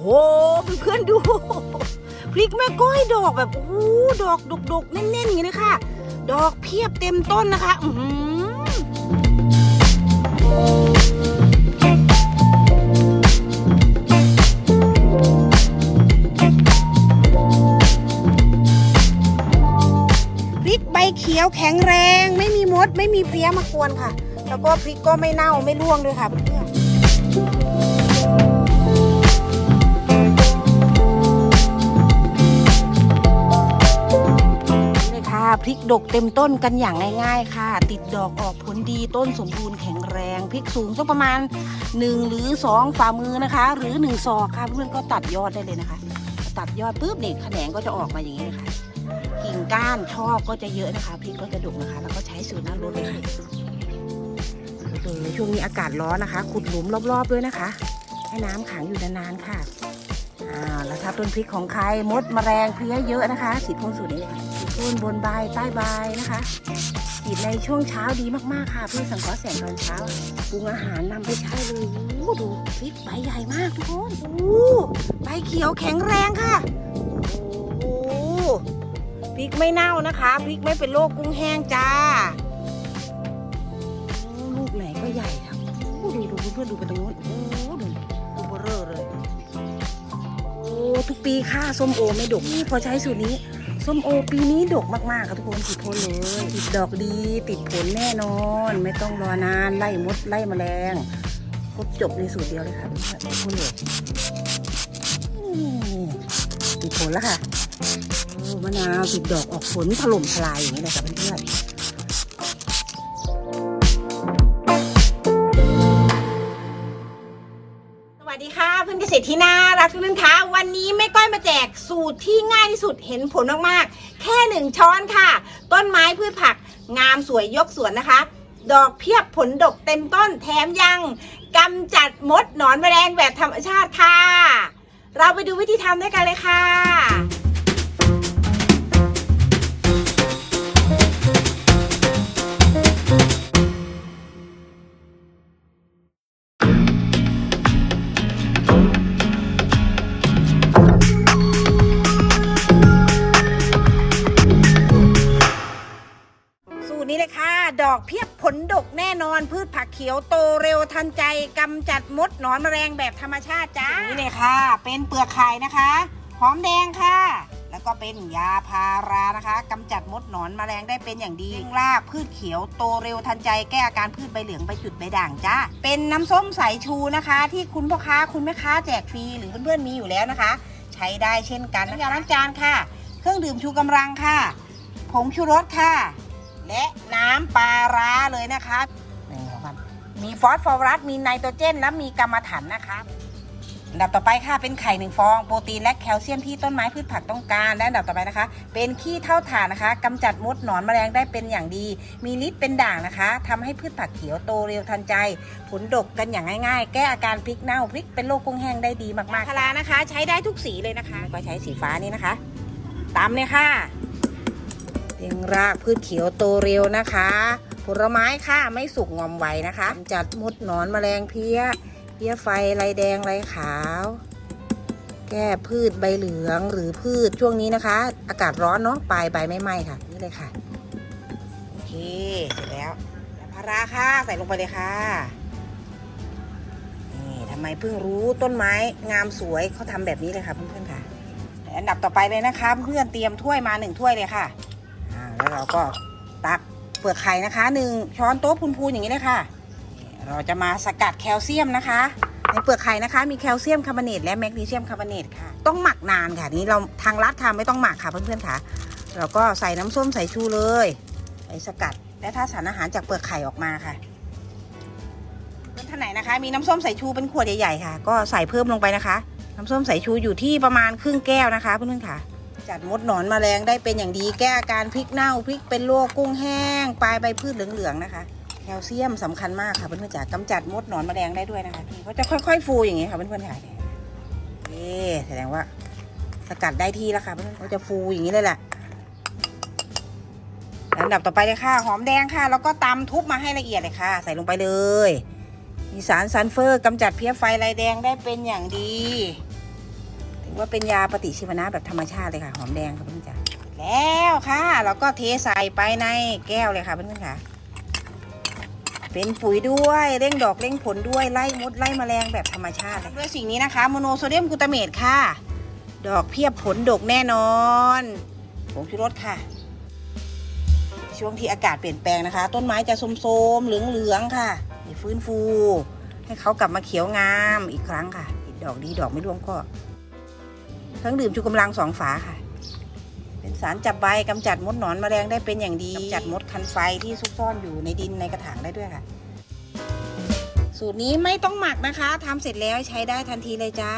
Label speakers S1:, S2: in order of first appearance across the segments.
S1: โหเพื่อนๆดูพริกแม่ก้อยดอกแบบโอ้โหดอกดกๆแน่นๆอย่างนี้เลยค่ะ ดอกเพียบเต็มต้นนะคะ อืพริกใบเขียวแข็งแรง ไม่มีมดไม่มีเพลี้ยมากวนค่ะ แล้วก็พริกก็ไม่เน่าไม่ร่วงด้วยค่ะเพื่อน พริกดกเต็มต้นกันอย่างง่าย ๆ ค่ะ ติดดอกออกผลดีต้นสมบูรณ์แข็งแรงพริกสูงสักประมาณ 1 หรือ 2 ฝ่ามือนะคะ หรือ 1 ศอกค่ะเพื่อนๆก็ตัดยอดได้เลยนะคะ ตัดยอดปุ๊บเนี่ยแขนงก็จะออกมาอย่างนี้เลยค่ะกิ่งก้านช่อก็จะเยอะนะคะพริกก็จะดกนะคะ แล้วก็ใช้สูตรน้ำรดเลยค่ะเออช่วงนี้อากาศร้อนนะคะ ขุดหลุมรอบๆด้วยนะคะ ให้น้ำขังอยู่นานๆค่ะอ่าแล้วถ้าต้นพริกของใครมดแมลงเพลี้ยเยอะนะคะฉีพ่นสูตรนี้เลยค่ะ ฉีดพ่นบนใบใต้ใบนะคะฉีดในช่วงเช้าดีมากๆค่ะเพื่อสังเคราะห์แสงตอนเช้าปรุงอาหารนำไปใช้เลยดูพริกใบใหญ่มากทุกคนโอ้ใบเขียวแข็งแรงค่ะโอ้พริกไม่เน่านะคะพริกไม่เป็นโรคกุ้งแห้งจ้าลูกไหนก็ใหญ่ค่ะโอ้ดูดูเพื่อนดูไปตรงนู้นโอ้ดูดูเบอเร่อเลยโอ้ทุกปีค่าส้มโอไม่ดกนี่พอใช้สูตรนี้ ส้มโอปีนี้ดกมากๆค่ะทุกคนติดผลเลยติดดอกดีติดผลแน่นอน ไม่ต้องรอนานไล่มดไล่แมลงครบจบในสูตรเดียวเลยค่ะติดผลเลยติดผลแล้วค่ะมะนาวติดดอกออกผลถล่มทลายอย่างนี้เลยค่ะเพื่อนๆ ษตรที่น่ารักทุกท่านคะวันนี้แม่ก้อยมาแจกสูตรที่ง่ายที่สุดเห็นผลมากๆ แค่หนึ่งช้อนค่ะ ต้นไม้พืชผักงามสวยยกสวนนะคะ ดอกเพียบผลดกเต็มต้นแถมยังกำจัดมดหนอนแมลงแบบธรรมชาติค่ะ เราไปดูวิธีทำด้วยกันเลยค่ะ เขียวโตเร็วทันใจกำจัดมดหนอนแมลงแบบธรรมชาติจ้านี่เลยค่ะ เป็นเปลือกไข่นะคะหอมแดงค่ะ แล้วก็เป็นยาพารานะคะกำจัดมดหนอนแมลงได้เป็นอย่างดีเร่งรากพืชเขียวโตเร็วทันใจแก้อาการพืชใบเหลืองใบจุดใบด่างจ้าเป็นน้ำส้มสายชูนะคะ ที่คุณพ่อค้าคุณแม่ค้าแจกฟรีหรือเพื่อนๆมีอยู่แล้วนะคะ ใช้ได้เช่นกันน้ำยาล้างจานค่ะ เครื่องดื่มชูกำลังค่ะ ผงชูรสค่ะ และน้ำปลาร้าเลยนะคะ มีฟอสฟอรัส มีไนโตรเจน และมีกรรมะถันนะคะอันดับต่อไปค่ะเป็นไข่หนึ่งฟอง โปรตีนและแคลเซียมที่ต้นไม้พืชผักต้องการและอันดับต่อไปนะคะ เป็นขี้เท่าถ่านนะคะกำจัดมดหนอนแมลงได้เป็นอย่างดี มีฤทธิ์เป็นด่างนะคะทำให้พืชผักเขียวโตเร็วทันใจ ผลดกกันอย่างง่ายๆ แก้อาการพริกเน่าพริกเป็นโรคกุ้งแห้งได้ดีมากๆพารานะคะ ใช้ได้ทุกสีเลยนะคะ ก็ใช้สีฟ้านี่นะคะตามเลยค่ะ เลี้ยงรากพืชเขียวโตเร็วนะคะ ผลไม้ค่ะไม่สุกงอมไวนะคะจัดมดหนอนแมลงเพี้ย เพี้ยไฟไรแดงไรขาว แก้พืชใบเหลืองหรือพืชช่วงนี้นะคะ อากาศร้อนเนาะปลายใบไม่ไหม้ค่ะ นี่เลยค่ะโอเคเสร็จแล้วแล้วพาราค่ะใส่ลงไปเลยค่ะนี่ทำไมเพิ่งรู้ต้นไม้งามสวยเขาทำแบบนี้เลยค่ะเพื่อนๆค่ะ อันดับต่อไปเลยนะคะ เพื่อนเตรียมถ้วยมาหนึ่งถ้วยเลยค่ะ แล้วเราก็ตักเปลือกไข่นะคะหนึ่งช้อนโต๊ะพูนๆอย่างนี้เลยค่ะ เราจะมาสกัดแคลเซียมนะคะ ในเปลือกไข่นะคะ มีแคลเซียมคาร์บอเนตและแมกนีเซียมคาร์บอเนตค่ะ ต้องหมักนานค่ะนี่เราทางรัฐทำไม่ต้องหมักค่ะเพื่อนๆค่ะ เราก็ใส่น้ำส้มสายชูเลยใส่สกัดและถ้าสารอาหารจากเปลือกไข่ออกมาค่ะเพื่อนท่านไหนนะคะ มีน้ำส้มสายชูเป็นขวดใหญ่ๆค่ะ ก็ใส่เพิ่มลงไปนะคะ น้ำส้มสายชูอยู่ที่ประมาณครึ่งแก้วนะคะเพื่อนๆค่ะ จัดมดหนอนแมลงได้เป็นอย่างดีแก้อาการพริกเน่าพริกเป็นโรคกุ้งแห้ง ปลายใบพืชเหลืองๆนะคะแคลเซียมสำคัญมากค่ะเพื่อนๆจ๋ากำจัดมดหนอนแมลงได้ด้วยนะคะเขาจะค่อย ๆ ฟูอย่างนี้ค่ะเพื่อนๆค่ะเอ๊แสดงว่า สกัดได้ที่แล้วค่ะเพื่อนๆเขาจะฟูอย่างนี้เลยแหละล้วอันดับต่อไปเลยค่ะ หอมแดงค่ะ แล้วก็ตำทุบมาให้ละเอียดเลยค่ะ ใส่ลงไปเลย มีสารซัลเฟอร์กำจัดเพี้ยไฟลายแดงได้เป็นอย่างดี ว่าเป็นยาปฏิชีวนะแบบธรรมชาติเลยค่ะ หอมแดงค่ะเพื่อนจ๋าแล้วค่ะ เราก็เทใส่ไปในแก้วเลยค่ะเพื่อนๆค่ะ เป็นปุ๋ยด้วยเร่งดอกเร่งผลด้วยไล่มดไล่แมลงแบบธรรมชาติด้วยสิ่งนี้นะคะโมโนโซเดียมกลูตาเมตค่ะ ดอกเพียบผลดกแน่นอนผงชูรสค่ะ ช่วงที่อากาศเปลี่ยนแปลงนะคะ ต้นไม้จะโทมๆเหลืองๆค่ะฟื้นฟู ให้เขากลับมาเขียวงามอีกครั้งค่ะดดอกดีดอกไม่ร่วงก็ เครื่องดื่มชูกำลังสองฝาค่ะ เป็นสารจับใบกำจัดมดหนอนแมลงได้เป็นอย่างดีกำจัดมดคันไฟที่ซุกซ่อนอยู่ในดินในกระถางได้ด้วยค่ะ สูตรนี้ไม่ต้องหมักนะคะทำเสร็จแล้วใช้ได้ทันทีเลยจ้า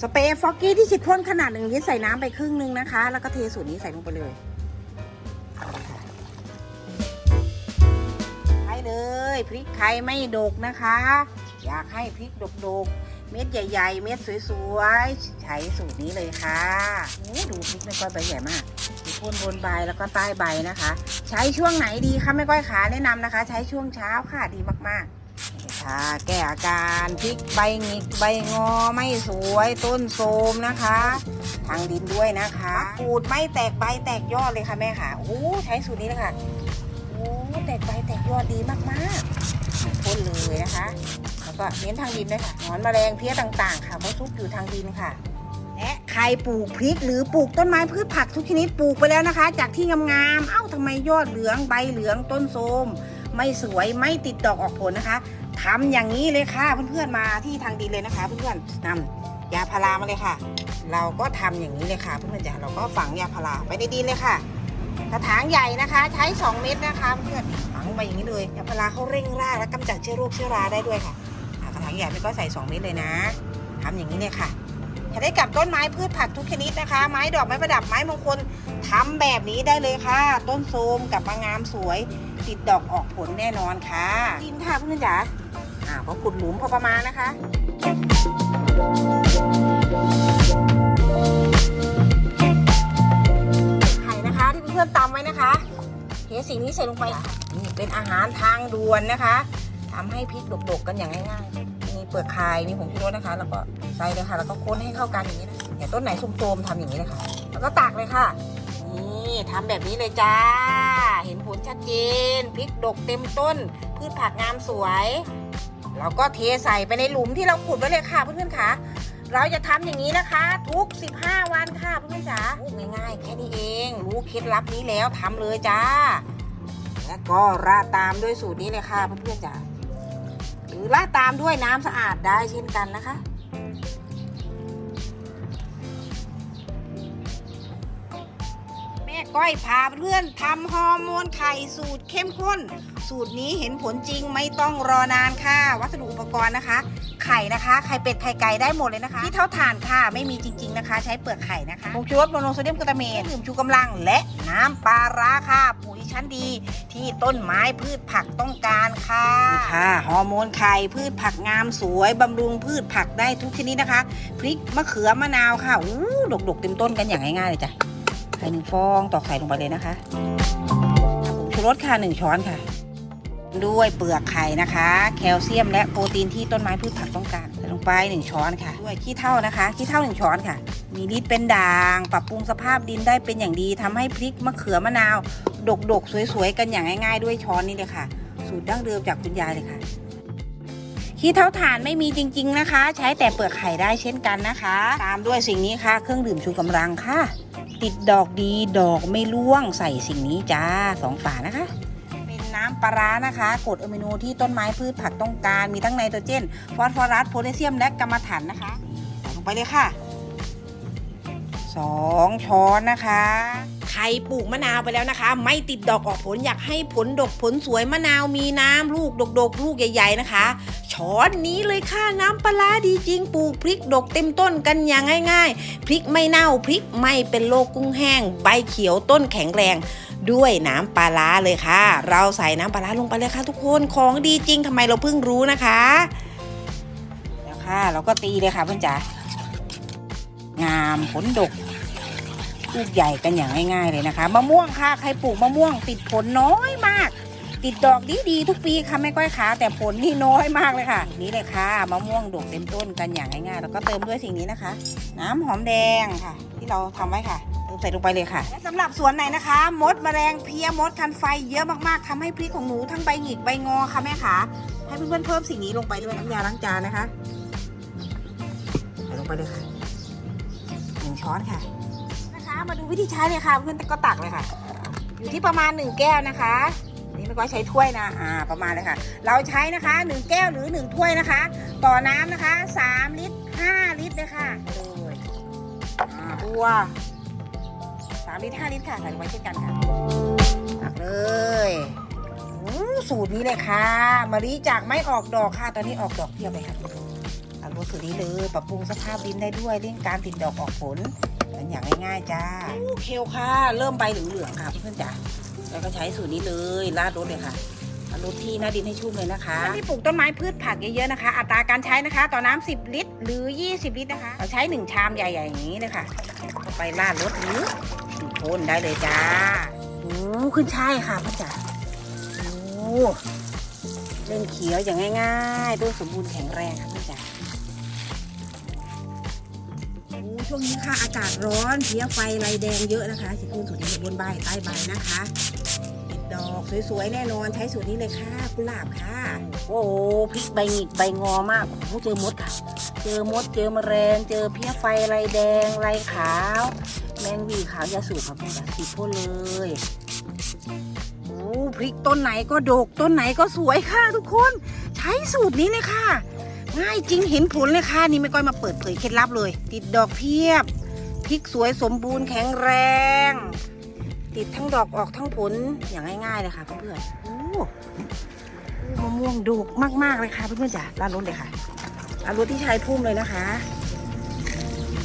S1: สเปรย์ฟอกกี้ที่ฉีดพ่นขนาดหนึ่งลิตรใส่น้ำไปครึ่งหนึงนะคะ แล้วก็เทสูตรนี้ใส่ลงไปเลยใช้เลยพริกไทยไม่ดกนะคะ อยากให้พริกดกๆ เม็ดใหญ่ ๆ เม็ดสวยๆ ใช้สูตรนี้เลยค่ะโอ้ดูพริกไม่ก้อยใบใหญ่มากมีพ่นบนใบแล้วก็ใต้ใบนะคะ ใช้ช่วงไหนดีคะไม่ก้อยขาแนะนำนะคะ ใช้ช่วงเช้าค่ะดีมากๆค่ะแก้อาการพริกใบหงิกใบงอไม่สวยต้นโทรมนะคะ ทางดินด้วยนะคะมะกรูดไม่แตกใบแตกยอดเลยค่ะแม่ค่ะโอ้ใช้สูตรนี้เลยค่ะโอ้แตกใบแตกยอดดีมากๆพ่นเลยนะคะ แล้วก็เน้นทางดินด้วยค่ะหนอนแมลงเพี้ยต่างๆ ค่ะเพราะซุกอยู่ทางดินค่ะ และใครปลูกพริกหรือปลูกต้นไม้พืชผักทุกชนิดปลูกไปแล้วนะคะ จากที่งามๆเอ้าทำไมยอดเหลืองใบเหลืองต้นโทมไม่สวยไม่ติดดอกออกผลนะคะทำอย่างนี้เลยค่ะเพื่อนๆมาที่ทางดินเลยนะคะ เพื่อนๆนำยาพารามาเลยค่ะ เราก็ทำอย่างนี้เลยค่ะ เพื่อนๆจ๋าเราก็ฝังยาพาราไปในดินเลยค่ะกระถางใหญ่นะคะ ใช้ 2 เม็ดนะคะ เพื่อนฝังไปอย่างนี้เลยยาพาราเขาเร่งรากและกำจัดเชื้อโรคเชื้อราได้ด้วยค่ะ ใหญ่ไม่ก็ใส่2เม็ดเลยนะทำอย่างนี้เลยค่ะใช้ได้กับต้นไม้พืชผักทุกชนิดนะคะ ไม้ดอกไม้ประดับไม้มงคลทำแบบนี้ได้เลยค่ะ ต้นโทรมกับมางามสวย ติดดอกออกผลแน่นอนค่ะดินค่ะเพื่อนๆจ๋าอ่าก็ขุดหลุมพอประมาณนะคะไข่นะคะที่เพื่อนๆตำไว้นะคะเทสิ่งนี้ใส่ลงไปค่ะนี่เป็นอาหารทางด่วนนะคะทำให้พริกดกๆกันอย่างง่ายๆมี เปลือกไข่มีผงชูรสนะคะ แล้วก็ใส่เลยค่ะ แล้วก็คนให้เข้ากันอย่างนี้นะอย่าต้นไหนซุ่มๆทำอย่างนี้เลยค่ะ แล้วก็ตักเลยค่ะ นี่ทำแบบนี้เลยจ้า เห็นผลชัดเจน พริกดกเต็มต้น พืชผักงามสวย เราก็เทใส่ไปในหลุมที่เราขุดไว้เลยค่ะเพื่อนๆค่ะ เราจะทำอย่างนี้นะคะ ทุก 15 วันค่ะเพื่อนๆจ๋าง่ายๆ แค่นี้เอง รู้เคล็ดลับนี้แล้วทำเลยจ้า แล้วก็ราดตามด้วยสูตรนี้เลยค่ะเพื่อนๆจ๋า หรือราดตามด้วยน้ำสะอาดได้เช่นกันนะคะ แม่ก้อยพาเพื่อนทำฮอร์โมนไข่สูตรเข้มข้น สูตรนี้เห็นผลจริงไม่ต้องรอนานค่ะ วัสดุอุปกรณ์นะคะ ไข่นะคะ ไข่เป็ดไข่ไก่ได้หมดเลยนะคะ ที่เท่าฐานค่ะ ไม่มีจริง ๆนะคะ ใช้เปลือกไข่นะคะผงชูรสโมโนโซเดียมกลูตาเมตดื่มชูกำลัง และน้ำปลาร้าค่ะ ปุ๋ยชั้นดี ที่ต้นไม้พืชผักต้องการค่ะค่ะฮอร์โมนไข่พืชผักงามสวยบำรุงพืชผักได้ทุกชนิดนะคะพริกมะเขือมะนาวค่ะอู้ดกๆเต็มต้นกันอย่างง่ายๆเลยจ้ะไข่หนึ่งฟองตอกไข่ลงไปเลยนะคะผงชูรสค่ะหนึ่งช้อนค่ะ ด้วยเปลือกไข่นะคะ แคลเซียมและโปรตีนที่ต้นไม้พืชผักต้องการใส่ลงไป 1 ช้อนค่ะ ด้วยขี้เถ้านะคะขี้เถ้า1 ช้อนค่ะ มีฤทธิ์เป็นด่าง ปรับปรุงสภาพดินได้เป็นอย่างดีทำให้พริกมะเขือมะนาว ดกๆ สวยๆ กันอย่างง่าย ๆ ด้วยช้อนนี้เลยค่ะ สูตรดั้งเดิมจากคุณยายเลยค่ะขี้เท้าถ่านไม่มีจริง ๆนะคะ ใช้แต่เปลือกไข่ได้เช่นกันนะคะ ตามด้วยสิ่งนี้ค่ะ เครื่องดื่มชูกำลังค่ะ ติดดอกดีดอกไม่ร่วงใส่สิ่งนี้จ้าสองฝานะคะ น้ำปลาร้านะคะกรดอะมิโนที่ต้นไม้พืชผักต้องการ มีทั้งไนโตรเจน ฟอสฟอรัส โพแทสเซียม และกัมมันถันนะคะใส่ลงไปเลยค่ะสองช้อนนะคะใครปลูกมะนาวไปแล้วนะคะ ไม่ติดดอกออกผลอยากให้ผลดกผลสวยมะนาวมีน้ำลูกดกๆลูกใหญ่ ๆนะคะ ช้อนนี้เลยค่ะน้ำปลาร้าดีจริงปลูกพริกดกเต็มต้นกันอย่างง่าย ๆ พริกไม่เน่าพริกไม่เป็นโรคกุ้งแห้ง ใบเขียวต้นแข็งแรง ด้วยน้ำปลาร้าเลยค่ะ เราใส่น้ำปลาร้าลงไปเลยค่ะ ทุกคนของดีจริงทำไมเราเพิ่งรู้นะคะแล้วค่ะ เราก็ตีเลยค่ะเพื่อนจ๋างามผลดกลูกใหญ่กันอย่างง่าย ๆ เลยนะคะมะม่วงค่ะใครปลูกมะม่วง ติดผลน้อยมาก ติดดอกดีๆทุกปีค่ะแม่ก้อยขาแต่ผลนี่น้อยมากเลยค่ะ นี่เลยค่ะมะม่วงดกเต็มต้นกันอย่างง่ายๆแล้วก็เติมด้วยสิ่งนี้นะคะ น้ำหอมแดงค่ะ ที่เราทำไว้ค่ะ ใส่ลงไปเลยค่ะ และสำหรับสวนไหนนะคะ มดแมลงเพลี้ยมดคันไฟเยอะมากๆทำให้พริกของหนูทั้งใบหงิกใบงอค่ะแม่ขาให้เพื่อนๆเพิ่มสิ่งนี้ลงไปด้วยน้ำยาล้างจานนะคะใส่ลงไปเลยค่ะหนึ่งช้อนค่ะนะคะ มาดูวิธีใช้เลยค่ะเพื่อนก็ตักเลยค่ะ อยู่ที่ประมาณ1แก้วนะคะนี่ไม่ก็ใช้ถ้วยนะ อ่า ประมาณเลยค่ะ เราใช้นะคะ1แก้วหรือ1ถ้วยนะคะ ต่อน้ำนะคะ3ลิตร5ลิตรเลยค่ะเลยอ่าบัว 3ลิตร5ลิตรค่ะใส่ลงไปเช่นกันค่ะตักเลยสูตรนี้เลยค่ะมะลิจากไม่ออกดอกค่ะ ตอนนี้ออกดอกเพียบเลยค่ะตักบัวสูตรนี้เลยปรับปรุงสภาพดินได้ด้วยเร่งการติดดอกออกผลเป็นอย่างง่ายๆจ้าอู้เคลค่ะ เริ่มใบเหลืองๆค่ะเพื่อนๆจ้าแล้วก็ใช้สูตรนี้เลยราดรถเลยค่ะราดรถที่หน้าดินให้ชุ่มเลยนะคะที่ปลูกต้นไม้พืชผักเยอะๆนะคะ อัตราการใช้นะคะ ต่อน้ำ10 ลิตร หรือ 20 ลิตรนะคะ เราใช้ 1 ชามใหญ่ๆอย่างนี้เลยค่ะไปราดรถหรือ พ่นได้เลยจ้าโอ้ขึ้นช่ายค่ะพ่อจ๋าโอ้เล่นเขียวอย่างง่ายๆต้นสมบูรณ์แข็งแรงค่ะพ่อจ๋าโอ้ช่วงนี้ค่ะอากาศร้อนเพลี้ยไฟลายแดงเยอะนะคะสิคุณสูตรนี้บนใบใต้ใบนะคะติดดอกสวยๆแน่นอนใช้สูตรนี้เลยค่ะกุหลาบค่ะ โอ้โหพริกใบหงิกใบงอมากโอ้โหเจอมดค่ะ เจอมดเจอมแมลงเจอเพี้ยไฟลายแดงลายขาว แมงวีขาวยาสูบครับพี่ค่ะสีพ่นเลยโอ้พริกต้นไหนก็ดกต้นไหนก็สวยค่ะทุกคน ใช้สูตรนี้เลยค่ะ ง่ายจริงเห็นผลเลยค่ะนี่ไม่ก้อยมาเปิดเผยเคล็ดลับเลย ติดดอกเพียบพริกสวยสมบูรณ์แข็งแรง ติดทั้งดอกออกทั้งผลอย่างง่ายๆเลยค่ะเพื่อนๆโอ้มะม่วงดกมากๆเลยค่ะเพื่อนๆจ้ะร้านรถเลยค่ะ เอารถที่ชายพุ่มเลยนะคะ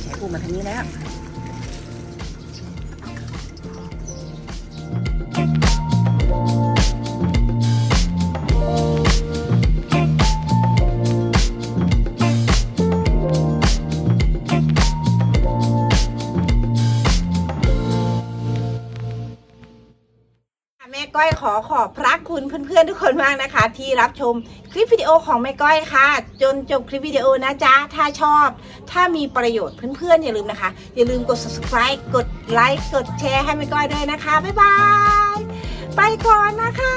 S1: ชายพุ่มมาทางนี้แล้ว
S2: แม่ก้อยขอขอบพระคุณเพื่อนๆทุกคนมากนะคะ ที่รับชมคลิปวิดีโอของแม่ก้อยค่ะ จนจบคลิปวิดีโอนะจ๊ะ ถ้าชอบ ถ้ามีประโยชน์เพื่อนๆอย่าลืมนะคะ อย่าลืมกด subscribe กดไลค์กดแชร์ให้แม่ก้อยด้วยนะคะ บ๊ายบาย ไปก่อนนะคะ